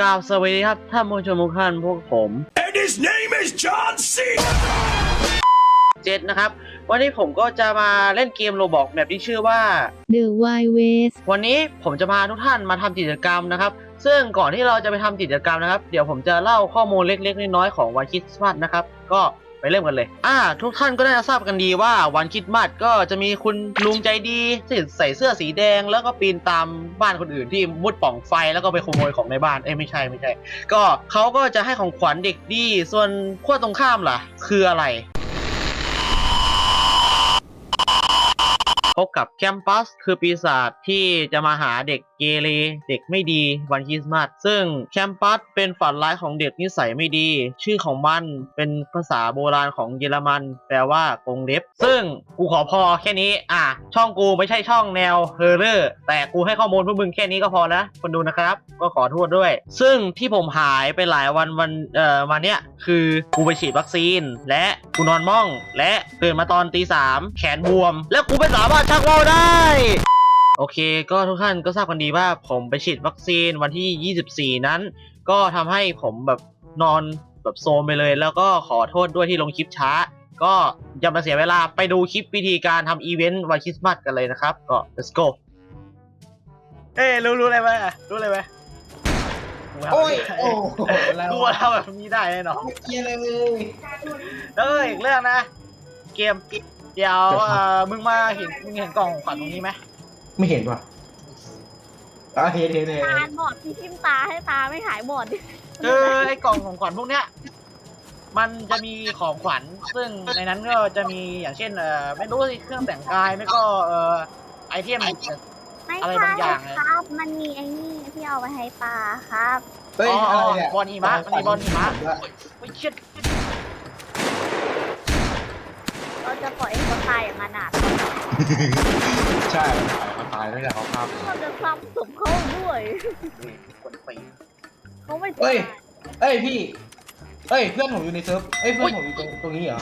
กราบสวัสดีครับท่านผู้ชมทุกท่านพวกผม And his name is John C. เจษนะครับ วันนี้ผมก็จะมาเล่นเกมโรบอกแบบที่ชื่อว่า The Wild West วันนี้ผมจะพาทุกท่านมาทำกิจกรรมนะครับ ซึ่งก่อนที่เราจะไปทำกิจกรรมนะครับ เดี๋ยวผมจะเล่าข้อมูลเล็กๆน้อยๆของวันคริสต์มาสนะครับ ก็ ไปเริ่มกันเลย อ่า ทุกท่านก็น่าจะทราบกันดีว่าวันคริสต์มาสก็จะมีคุณลุงใจดีที่ใส่เสื้อสีแดง แล้วก็ปีนตามบ้านคนอื่นที่มุดป่องไฟแล้วก็ไปขโมยของในบ้าน เอ้ยไม่ใช่ไม่ใช่ ก็เขาก็จะให้ของขวัญเด็กดี ส่วนขั้วตรงข้ามล่ะ คืออะไร พบกับแคมปัสคือปีศาจที่จะมาหาเด็กเกเรเด็กไม่ดีวันคริสต์มาสซึ่งแคมปัสเป็นฝันร้ายของเด็กนิสัยไม่ดี ชื่อของมันเป็นภาษาโบราณของเยอรมัน แปลว่ากงเล็บ ซึ่งกูขอพอแค่นี้อะช่องกูไม่ใช่ช่องแนวเฮอร์เรอร์แต่กูให้ข้อมูลพวกมึงแค่นี้ก็พอนะคนดูนะครับ ก็ขอโทษด้วย ซึ่งที่ผมหายไปหลายวันวันเอ่อวันเนี้ยคือกูไปฉีดวัคซีน และกูนอนม่อง และตื่นมาตอนตีสามแขนบวม แล้วกูไม่สามารถชักว่าวได้ โอเค ก็ทุกท่านก็ทราบกันดีว่าผมไปฉีดวัคซีนวันที่ 24 นั้น ก็ทำให้ผมแบบนอนแบบโซมไปเลย แล้วก็ขอโทษด้วยที่ลงคลิปช้า ก็อย่ามาเสียเวลาไปดูคลิปวิธีการทำอีเวนต์วันคริสต์มาสกันเลยนะครับ ก็ let's go เอ้ยรู้รู้อะไรไหมรู้อะไรไหมโอ้ยไม่ได้โอ้โหเรากูทำแบบนี้ได้แน่นอนเกียร์เลยเอ้ยอีกเรื่องนะ เกม ดี๋ยวเอ่อมึงมาเห็นมึงเห็นกล่องของขวัญตรงนี้ไหมไม่เห็นว่ะอะเห็นเห็นเห็นตาบอดที่ทิ่มตาให้ตาไม่หายบอดคือไอ้กล่องของขวัญพวกเนี้ยมันจะมีของขวัญ ซึ่งในนั้นก็จะมีอย่างเช่นเอ่อไม่รู้สิเครื่องแต่งกายไม่ก็เอ่อไอเทม ไม่อะไรใช่บางอย่างเลย ครับ มันมีไอ้นี่ที่เอาไปให้ปลาครับ เฮ้ยอะไรเนี่ยบอลหิมะมันมีบอลหิมะไม่เช็ดเรา จะปล่อยให้เขาตายอย่างอนาถใช่มันตายตั้งแต่เขาข้ามเราจะซ้ำศพเขาด้วยคนปีเขาไม่เฮ้ตายยเอ้ยพี่เอ้ยเพื่อนผมอยู่ในเซิร์ฟเอ้ยเพื่อนผมอยู่ตรงตรงนี้เหรอ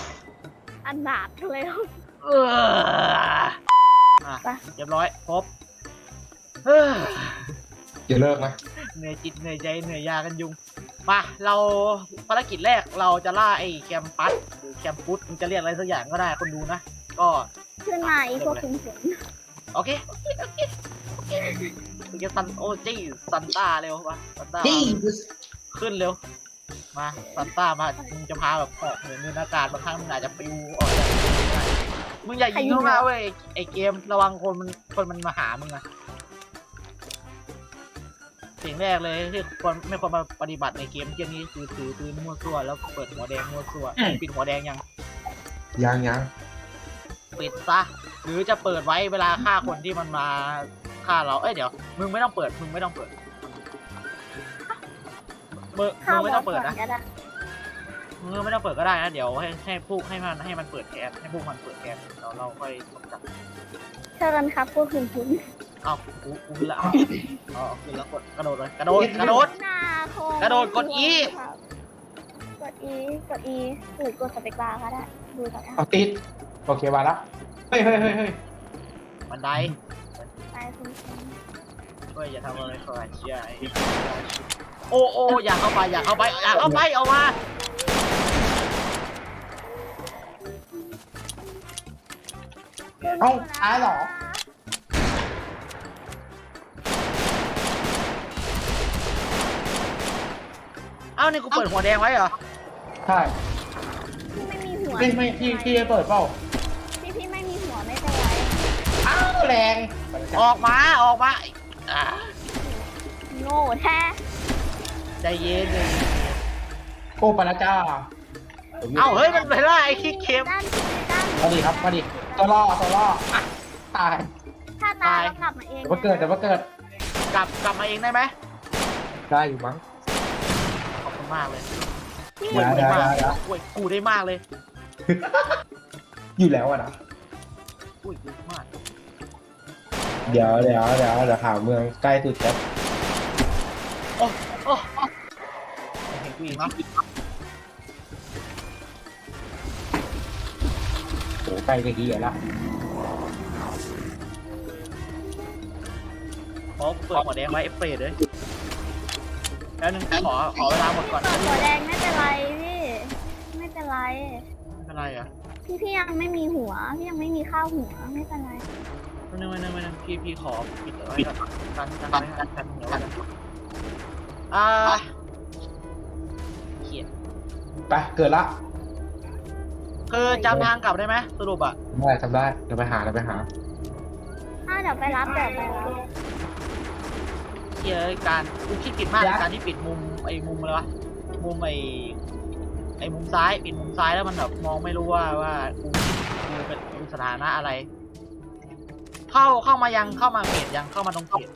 อนาถเลยเอออะไป เรียบร้อยครบเฮ้ยอย่าเลิกนะเหนื่อยจิตเหนื่อยใจเหนื่อยยากันยุงมาเราภารกิจแรกเราจะล่าไอ้แคมปัสหรือ แคมปุสมึงจะเรียกอะไรสักอย่างก็ได้คนดูนะ ก็ขึ้นมาอีพวกคุณฝนโอเคโอเคโอเคโอเคมึงจะซันโอ้จี้ซันต้าเร็วมาซันต้าจี้ขึ้นเร็ว มาซันต้ามามึงจะพาแบบออกเหนือเนินอากาศบางครั้งมึงอาจจะปลิวออกจากมึงอย่ายิงเข้ามาเว้ยไอ้เกมระวังคนมันคนมันมาหามึงอะ สิ่งแรกเลยที่ควรไม่ควรมาปฏิบัติในเกมเกมนี้คือถือปืนมั่วซั่วแล้วเปิดหัวแดงมั่วซั่วปิดหัวแดงยังยังยังปิดซะหรือจะเปิดไว้เวลาฆ่าคนที่มันมาฆ่าเราเอ้ยเดี๋ยวมึงไม่ต้องเปิดมึงไม่ต้องเปิดมึงข้ามึวงไม่ต้องเปิดนะก็ได้มึงไม่ต้องเปิดก็ได้นะ เดี๋ยวให้ให้พวกให้มันให้มันเปิดแคสให้พวกมันเปิดแคสเราเราค่อยกำจัดเชิญครับพวกคุณคุณเอ้ากูกูขึ้นละอ๋อขึ้นแล้วกดกระโดดเลยกระโดดกระโดด หน้าโคงกระโดดกด E ครับกด E กด E หรือกดสเปกบาร์ก็ได้ ดูจากอะเอาติดโอเคมาละเฮ้ยเฮ้ยเฮ้ยเฮ้ยบันไดตายคุณคุณเฮ้ยอย่าทำอะไรก่อนเชี่ยไอ้โอ้โอ้อย่าเข้าไปอย่าเข้าไปอย่าเข้าไปเอามาเอ้าตายเหรอ เอ้านี่กูเปิดหัวแดงไว้เหรอ ใช่พี่ไม่มีหัวไม่ไม่พี่พี่จะเปิดเปล่าพี่พี่ไม่มีหัวไม่เป็นไรอ้าวแรงออกมาออกมาอ่าโง่แท้ใจเย็นใจเย็นโอ้ปาราจ้าเอ้าเฮ้ยมันไปไล่ไอ้คิดเค็มด้านด้านมาดิครับมาดิตัวล่อตัวล่ออะตายถ้าตายตายแล้วกลับมาเองเดี๋ยวมาเกิดเดี๋ยวมาเกิดกลับกลับมาเองได้ไหมได้อยู่มั้งขอบคุณ มากเลยพี่เดี๋ยวเดี๋ยวเดี๋ยวเดี๋ยวช่วยกูได้มากเลยอยู่แล้วอะนะอุ้ยกูมากเดี๋ยวเดี๋ยวเดี๋ยวเดี๋ยวหาเมืองใกล้สุดครับโอ้โอ้โอ้เห็นกูอีกมั้งโอ้ใกล้จะเฮียละขอเปิดหัวแดงไว้เอฟเฟรดเลย แล้วนึงขอขอเวลาหมดก่อนเปิดหัวแดงไม่เป็นไรพี่ ไม่เป็นไรไม่เป็นไรอะพี่พี่ยังไม่มีหัว พี่ยังไม่มีข้าวหัวไม่เป็นไรไม่นึงไม่นึงไม่นึงพี่พี่ขอปิดเอาไว้ก่อนกันกันไว้กันกันเดี๋ยวไว้กันอ่าเขียนไปเกิดละคือจำทางกลับได้ไหมสรุปอะ ได้จำได้เดี๋ยวไปหาเดี๋ยวไปหา ถ้าเดี๋ยวไปรับเดี๋ยวไปรับ เขียการกูคิดผิดมากยัในกษ์การที่ปิดมุมไอ้มุมอะไรวะมุมไอ้ไอ้มุมซ้ายปิดมุมซ้ายแล้วมันแบบมองไม่รู้ว่าว่ากูกูเป็นกูสถานะอะไร เข้าเข้ามายังเข้ามาเขตยังเข้ามาตรงเขต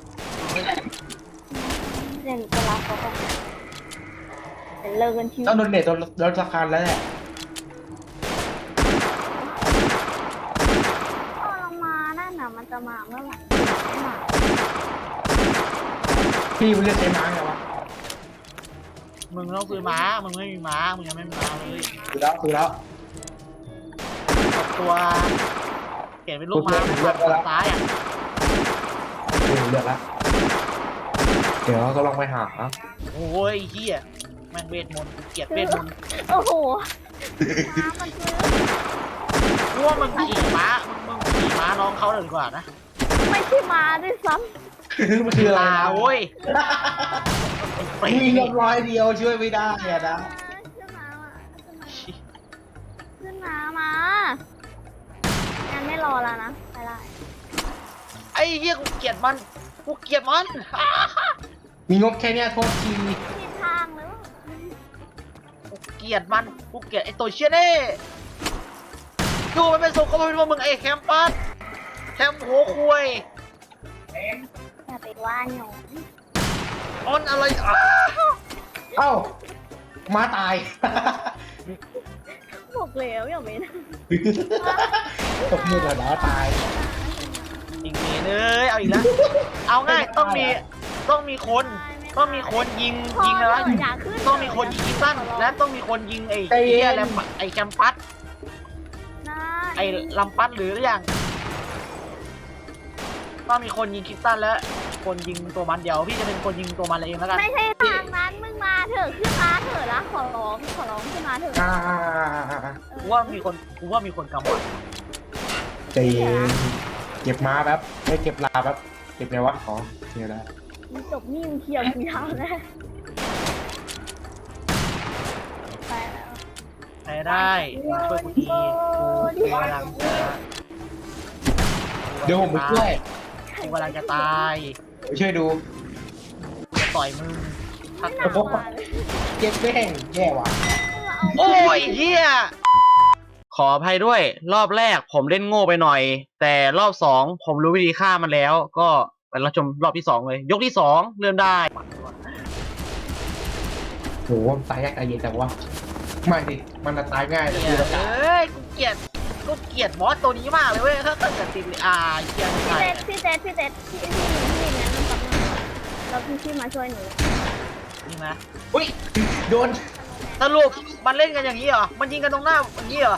เดี๋ยวหนูไปรับเขาก่อนเดี๋ยวเลิกกันทีต้องโดนเน็ตโดนโดนสะคานแล้วแหละพอเรามานั่นน่ะมันจะมาเมื่อไหร่ไม่มา พี่มันเรียกใช้ม้าไงวะมึงต้องซื้อม้า มึงไม่มีม้า มึงยังไม่มีม้าเลยคือแล้วคือแล้วกดตัวเขียนเป็นรูปม้าเป็นฝั่งซ้ายอะคือเลือกละเดี๋ยวก็ลองไปหาโอ้ยเฮียแม่งเวทมนต์กูเกลียดเวทมนต์โอ้โหน้ำมันคือกูว่ามึงขี่ม้า มึงมึงขี่ม้าน้องเขาเลยดีกว่านะ ไม่ใช่มาด้วยซ้ มันคืออะไรลานะโอ้ยไปมีเรียบร้อยเดียวช่วยไม่ได้อะนะำขึ้นมาอะขึ้นมามางั้นไม่รอแล้วนะ ไปละไอ้เฮียกูเกลียดมัน กูเกลียดมันมีงบแค่เนี้ยโทษทีผิดทางแล้วกูเกลียดมัน กูเกลียดไอ้ตัวเชี่ยนี่ดูมันเป็นสุขก็ไม่เป็นว่ามึงไอ้แคมปัสแคมหัวคุย อย่าไปว่าหนูออนอะไรอะเอ้าม้าตาย บอกแล้วอย่าไปนะตกมือแล้วนะตาย อีกทีเลยเอาอีกแล้ว เอาง่ายต้องมีต้องมีคน ต้องมีคนยิงพอยิงเถอะไรอะอย่าขึ้นต้องมีคนยิงกีสั้นและต้องมีคนยิงไอ้ใจเย็น เหี้ยแลมไอ้แคมปัสได้ไอ้ลำปัสหรือหรือยัง ต้องมีคนยิงคิดสั้นและคนยิงตัวมันเดียวพี่จะเป็นคนยิงตัวมันเองแล้วกันไม่ใช่ทางนั้นมึงมาเถอะขึ้นมาเถอะนะขอร้องขอร้องขึ้นมาเถอะอ่ากูว่ามีคนกูว่ามีคนกำบัดใจเย็นเก็บม้าแป๊บไม่เก็บลาแป๊บเก็บไงวะอ๋อเดี๋ยวได้มึงจบนี่มึงเคลียร์กูยาวแล้วไปแล้วใครได้ช่วยกูทีกูกำลังจะ เดี๋ยวผมไปช่วย กูกำลังจะตายไปช่วยดูกูจะต่อยมึงถ้าหนักมาเลยเก็บแม่งแย่ว่ะโอ้ยเฮียขออภัยด้วย รอบแรกผมเล่นโง่ไปหน่อย แต่รอบสองผมรู้วิธีฆ่ามันแล้ว ก็ไปรับชมรอบที่สองเลย ยกที่สองเริ่มได้โหตายยากตายเย็นแต่ว่าไม่ดิมันจะตายง่ายแต่เฮีคืยอเราตายเอ้ยกูเกลียด กูเกลียดบอสตัวนี้มากเลยเว้ยถ้าเกิดติดอ่าเฮียพี่ใครเจษพี่เจษพี่เจษพี่พี่พี่งั้นมันกับนึงแล้วพี่พี่มาช่วยหนูนี่ไหมอุ้ยโดนสรุปมันเล่นกันอย่างนี้เหรอ มันยิงกันตรงหน้าอย่างนี้เหรอ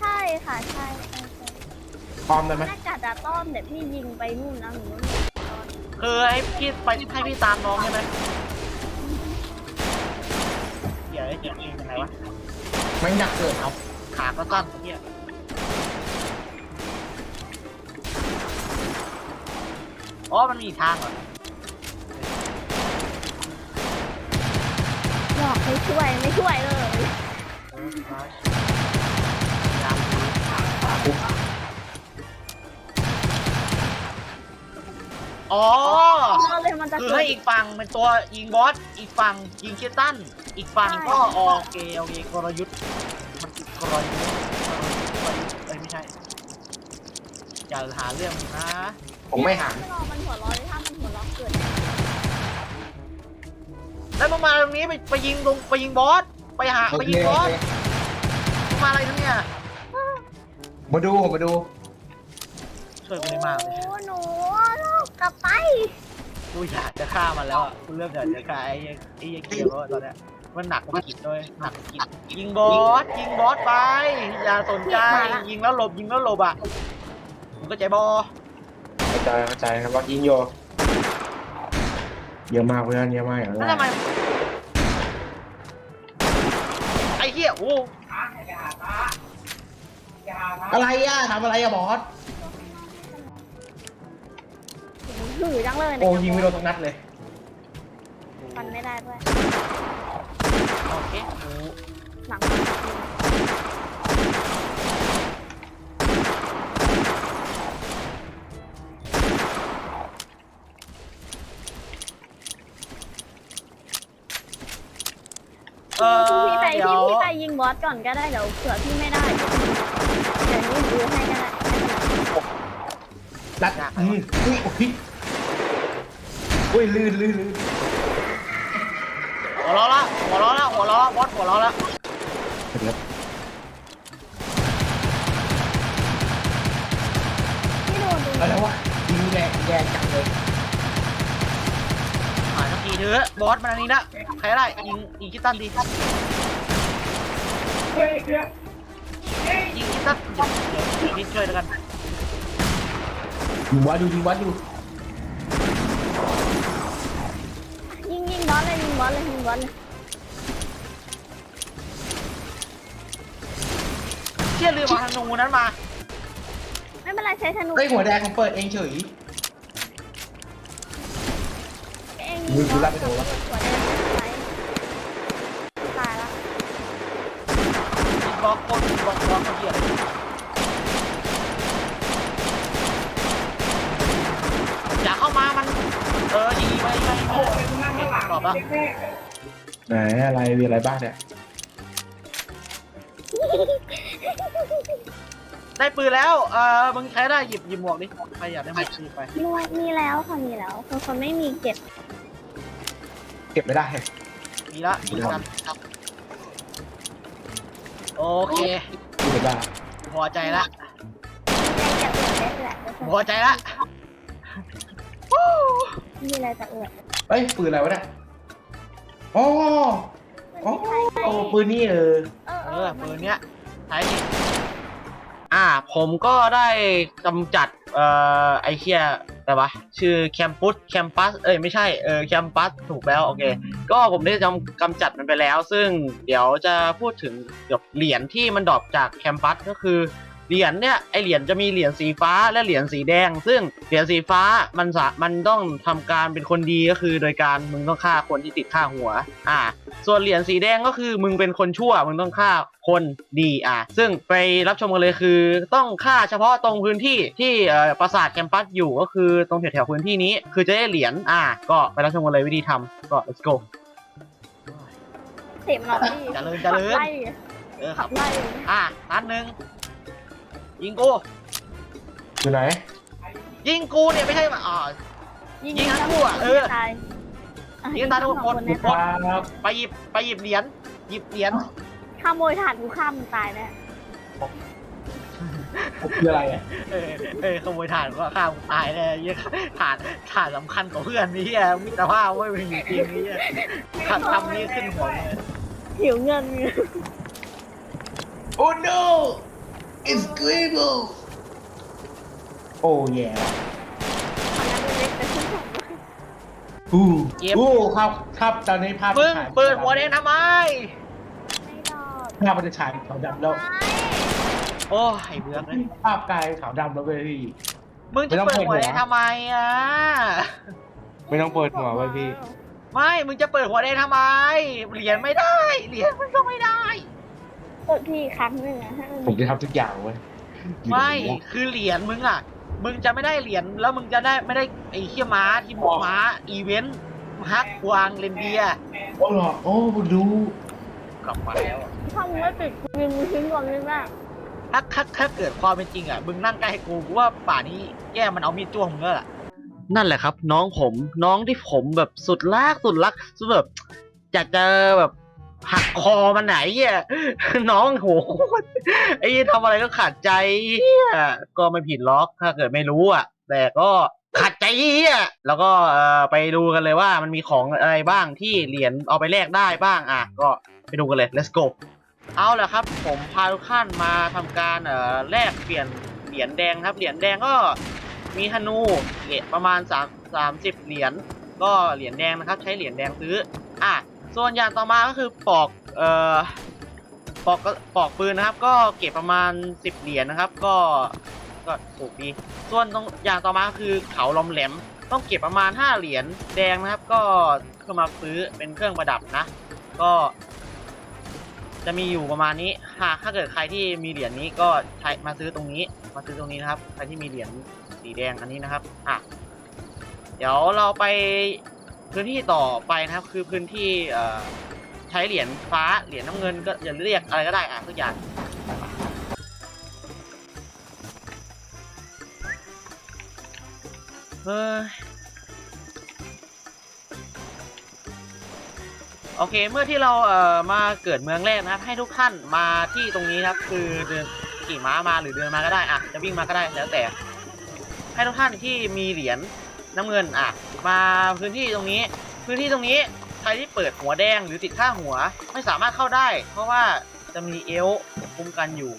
ใช่ค่ะใช่ใช่ใช่พร้อมได้ไหมน่าจะจะต้อนแต่พี่ยิงไปนู่นนะหนูนู่นต้อนคือให้พี่ไปให้พี่ตามน้องใช่ไหมเดี๋ยวไอ้เหี้ยเองเป็นไงวะไม่หนักเกินเอาขาก็สั้นเฮีย อ๋อมันมีอีกทางเหรอบอกให้ช่วยไม่ช่วยเลย เออครับยามดูอ๋อก็เลยมันจะคือเกิให้ดอีกฝั่งเป็นตัวยิงบอส อีกฝั่งยิงคิดตัน อีกฝั่งก็โอเคโอเคกลยุทธ์มันคือกลยุทธ์กลยุทธ์กลยุทธ์เอ้ยไม่ใช่อย่าหาเรื่องนะ ผมไม่หันไม่รอมันหัวร้อนเลยถ้ามันหัวร้อนเกิดแล้วมึงมาตรงนี้ไปไปยิงตรงไปยิงบอสไปหาโอไปเคยิงบโออสเคมึงมาอะไรทั้งเนี่ยมาดูมาดู ช่วยกูได้มากเลยโอ้หนูกลับไปกูอยากจะฆ่ามันแล้วอะกูเริ่มอยากจะฆ่าไอ้ไอ้ไอ้เกียวแล้วอะตอนเนี้ยมันหนักกว่ากิจด้วยหนักกว่ากิจยิงบอสยิงบอสไปอย่าสนใจยิงแล้วหลบยิงแล้วหลบอะมึงก็ใจบอ ใจเข้าใจครับว่ายิงโยเยอะมากเพื่อนเยอะมากอย่างแล้ไมไอ้เหี้ยโอ้อะไรอะทำอะไรอะบอสหือจังเลยโอ้ยิงไม่โดนตรงนัดเลยฟันไม่ได้ด้วยโอเคหลัง ก่อนก็ได้เดี๋ยวเผื่อพี่ไม่ได้เดี๋ยวนี้ดูให้ก็ได้นัดอืมอุ้ยโอ้ยอุ้ยลื่นลื่นลื่นหัวเราะละหัวเราะละหัวเราะบอสหัวเราะละเดี๋ยวพี่ดูดูอะไรวะยิงแรงแรงจังเลยหายสักทีเถอะบอสมันอันนี้นะใครได้ยิงยิงคิดตันดี ยิงคิดตันเดี๋ยวเดี๋ยวพี่ช่วยแล้วกันยิงวัดดูยิงวัดดูยิงยิงบอสเลยยิงบอสเลยยิงบอสเลยเชี่ยลืมเอาธนูนั้นมาไม่เป็นไรใช้ธนูเฮ้ยหัวแดงผมเปิดเองเฉย เองยิงบอสหัวแดงไปตายละ ยิงบล็ อกคตรยิงบล็อกบล็อกเหี้ยอย่าเข้ามามัน เออยิงไปไปไปตอบละไหนอะไรมีอะไรบ้างเนี่ยได้ปืนแล้ว เออมึงใช้ได้หยิบหยิบหมวกดิใครอยากได้หมวกีไปมีมีแล้วค่ะมีแล้วคนคนไม่มีเก็บ เก็บไม่ได้ มีละยิงกันครับ โอเคเก็บไม่ได้พอใจละมีอะไรจะอวดได้แหละพอใจละ มีอะไรจะอวดเอ้ยปืนอะไรวะเนี่ยอ๋ออ๋อโอ้ปืนนี่เออ เออเออปืนเนี้ยใช้ดิอ่า ผมก็ได้กำจัด เอ่อ ไอเคีย อะไรวะชื่อแคมปัสแคมปัสเอ้ยไม่ใช่เออแคมปัสถูกแล้วโอเค ก็ผมได้จำกำจัดมันไปแล้ว ซึ่งเดี๋ยวจะพูดถึงเกี่ยวกับเหรียญที่มันดรอปจากแคมปัสก็คือ เหรียญเนี่ยไอเหรียญจะมีเหรียญสีฟ้าและเหรียญสีแดง ซึ่งเหรียญสีฟ้ามันสะมันต้องทำการเป็นคนดีก็คือโดยการมึงต้องฆ่าคนที่ติดฆ่าหัว อ่า ส่วนเหรียญสีแดงก็คือมึงเป็นคนชั่วมึงต้องฆ่าคนดีอะซึ่งไปรับชมกันเลยคือ ต้องฆ่าเฉพาะตรงพื้นที่ที่เอ่อปราสาทแคมปัสอยู่ก็คือตรงแถวๆพื้นที่นี้ คือจะได้เหรียญอะก็ไปรับชมกันเลยวิธีทำก็ let's go เสียมหน่อยพี่เจริญเจริญขับไล่เออคขัรับบไล่อะนัดหนึ่ง ยิงกู อยู่ไหน ยิงกูเนี่ยไม่ใช่ว่าอ๋อ ยิงทั้งคู่อะเออตายะยิงตายทุกคนสองคเยครับไปหยิบไปหยิบเหรียญหยิบเหรียญขโมยถาดกูข้ามมึงตายแน่คืออะไรอะเออเออขโมยถ่านก็ฆ่ามึงตายเลยยี่ถ่านถ่านสำคัญกว่าเพื่อนนี่อะมิตรภาพไม่เป็นจริงนี่ทำทำนี้ขึ้นหัวเลยหิวเงิน โอ้ no it's Grable โอ้แย่ขอน้ำเล็กๆแต่ขึ้นของฮู้ฮู้ครับครับตอนนี้ภาพมึงฉายเปิดหัวแดงทำไม ไม่ดอกภาพมันจะฉายขาวดำแล้วโอ้ยไอ้เบือกเลยภาพกายขาวดำแล้วเว้ยพี่ มึงจะเปิดหัวแดงทำไมอะ ไม่ต้องเปิดหัวไว้พี่ ไม่ มึงจะเปิดหัวแดงทำไม เหรียญไม่ได้ เหรียญมันก็ไม่ได้ เปิดพี่ครั้งหนึ่งอะให้มันผมจะทำทุกอย่างเว้ยไม่คือเหรียญมึงอะ มึงจะไม่ได้เหรียญแล้วมึงจะได้ไม่ได้ไอ้เขี้ยม้าที่บอกม้า อีเวนต์ฮักกวางเรนเดียร์โอ้หรอโอ้มึงดูกลับมาแล้วถ้ามึงไม่ติดยิงมึงทิ้งก่อนเลยแม่ถ้าถ้าถ้าเกิดความเป็นจริงอะ มึงนั่งใกล้กูกูว่าป่านี้แย่มันเอามีดจ้วงมึงแล้วล่ะ นั่นแหละครับ น้องผมน้องที่ผมแบบสุดรักสุดรักสุดแบบอยากจะแบบ หักคอมันไหนเหี้ยน้องโหไอ้ทำอะไรก็ขาดใจเหี้ยก็ไม่ผิดล็อกถ้าเกิดไม่รู้อะ แต่ก็ขัดใจเหี้ยแล้วก็ไปดูกันเลยว่ามันมีของอะไรบ้างที่เหรียญเอาไปแลกได้บ้างอะ ก็ไปดูกันเลย let's go เอาละครับ ผมพาทุกท่านมาทำการเอ่อแลกเปลี่ยนเหรียญแดงครับเหรียญแดงก็มีธนูเหรียญประมาณ3 30เหรียญก็เหรียญแดงนะครับ ใช้เหรียญแดงซื้ออะ ส่วนอย่างต่อมาก็คือปอกเอ่อปอกปอกปืนนะครับ ก็เก็บประมาณ 10 เหรียญนะครับ ก็ก็ถูกดี ส่วนตรงอย่างต่อมาคือเขาลอมแหลม ต้องเก็บประมาณ 5 เหรียญแดงนะครับ ก็เพื่อมาซื้อเป็นเครื่องประดับนะ ก็ จะมีอยู่ประมาณนี้ หากถ้าเกิดใครที่มีเหรียญนี้ก็ใช้มาซื้อตรงนี้ มาซื้อตรงนี้นะครับ ใครที่มีเหรียญสีแดงอันนี้นะครับ อะ เดี๋ยวเราไป พื้นที่ต่อไปนะครับ คือพื้นที่ใช้เหรียญฟ้าเหรียญน้ำเงินก็อย่าเรียกอะไรก็ได้อะทุกอย่างเฮ้ยโอเคเมื่อที่เราเอ่อมาเกิดเมืองแรกนะครับ ให้ทุกท่านมาที่ตรงนี้นะครับ คือเดินขี่ม้ามาหรือเดินมาก็ได้อะจะวิ่งมาก็ได้แล้วแต่ ให้ทุกท่านที่มีเหรียญน้ำเงินอะ มาพื้นที่ตรงนี้ พื้นที่ตรงนี้ใครที่เปิดหัวแดงหรือติดค่าหัวไม่สามารถเข้าได้ เพราะว่าจะมีเอลคุ้มกันอยู่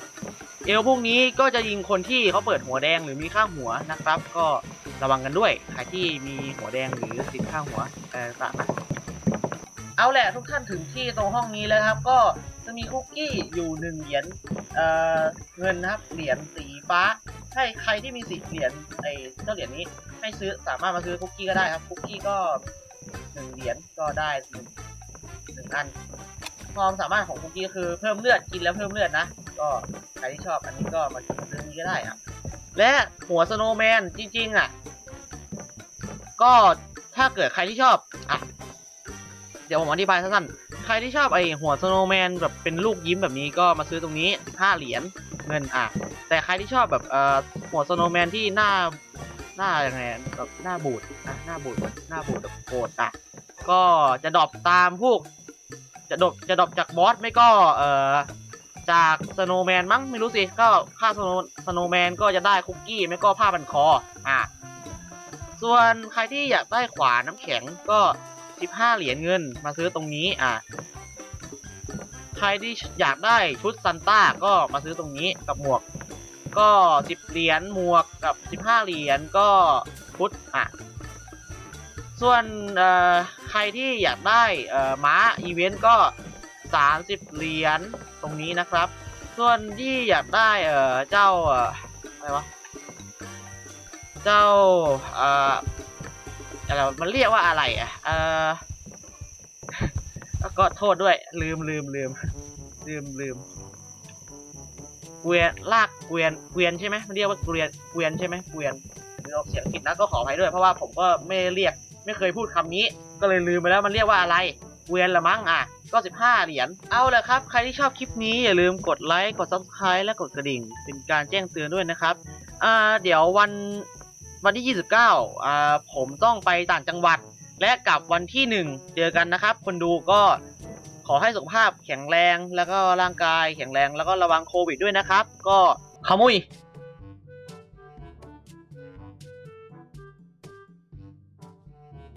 เอลพวกนี้ก็จะยิงคนที่เขาเปิดหัวแดงหรือมีค่าหัวนะครับ ก็ระวังกันด้วยใครที่มีหัวแดงหรือติดค่าหัวอะไรต่างๆนะเอาแหละทุกท่านถึงที่ตรงห้องนี้แล้วครับ ก็จะมีคุกกี้อยู่หนึ่งเหรียญเออเงินนะครับเหรียญสีฟ้า ให้ใครที่มีสีเหรียญไอ้เจ้าเหรียญนี้ ให้ซื้อสามารถมาซื้อคุกกี้ก็ได้ครับ คุกกี้ก็หนึ่งเหรียญก็ได้หนึ่งหนึ่งอันความสามารถของคุกกี้ก็คือเพิ่มเลือดกินแล้วเพิ่มเลือดนะ ก็ใครที่ชอบอันนี้ก็มาซื้อนนี้ก็ได้ครับ และหัวสโนว์แมนจริง ๆ อะ ก็ถ้าเกิดใครที่ชอบอะเดี๋ยวผมอธิบายสั้นๆ ใครที่ชอบไอหัวสโนว์แมนแบบเป็นลูกยิ้มแบบนี้ก็มาซื้อตรงนี้ 5 เหรียญ เงินอะ แต่ใครที่ชอบแบบเอ่อหัวสโนแมนที่หน้าหน้ายังไงแบบหน้าบูดอะหน้าบูดหน้าบูดแบบโกรธอะ ก็จะดรอปตามพวก จะดรอปจะดรอปจากบอสไม่ก็เอ่อจากสโนแมนมั้งไม่รู้สิ ก็ค่าสโนสโนแมนก็จะได้คุกกี้ไม่ก็ผ้าพันคออะส่วนใครที่อยากได้ขวานน้ำแข็งก็ 15 เหรียญเงินมาซื้อตรงนี้อะ ใครที่อยากได้ชุดซันต้าก็มาซื้อตรงนี้กับหมวก ก็10เหรียญหมวกกับ15เหรียญก็ชุดอะส่วนใครที่อยากได้ม้าอีเวนต์ก็30เหรียญตรงนี้นะครับ ส่วนที่อยากได้เจ้าอะไรวะเจ้าอะไรมันเรียกว่าอะไรอะ ก็โทษด้วย ลืมลืมลืมลืมลืมเกวียนลากเกวียนเกวียนใช่ไหมมันเรียกว่าเกวียนเกวียนใช่ไหมเกวียนหรืออกเสียงผิดนะก็ขออภัยด้วยเพราะว่าผมก็ไม่เรียกไม่เคยพูดคำนี้ ก็เลยลืมไปแล้วมันเรียกว่าอะไรเกวียนละมั้งอะก็15เหรียญเอาละครับ ใครที่ชอบคลิปนี้อย่าลืมกดไลค์กด subscribe และกดกระดิ่ง เป็นการแจ้งเตือนด้วยนะครับอ่าเดี๋ยววันวันที่ 29อ่าผมต้องไปต่างจังหวัด และกลับวันที่1เจอกันนะครับ คนดูก็ขอให้สุขภาพแข็งแรงแล้วก็ร่างกายแข็งแรงแล้วก็ระวังโควิดด้วยนะครับ ก็ขมุย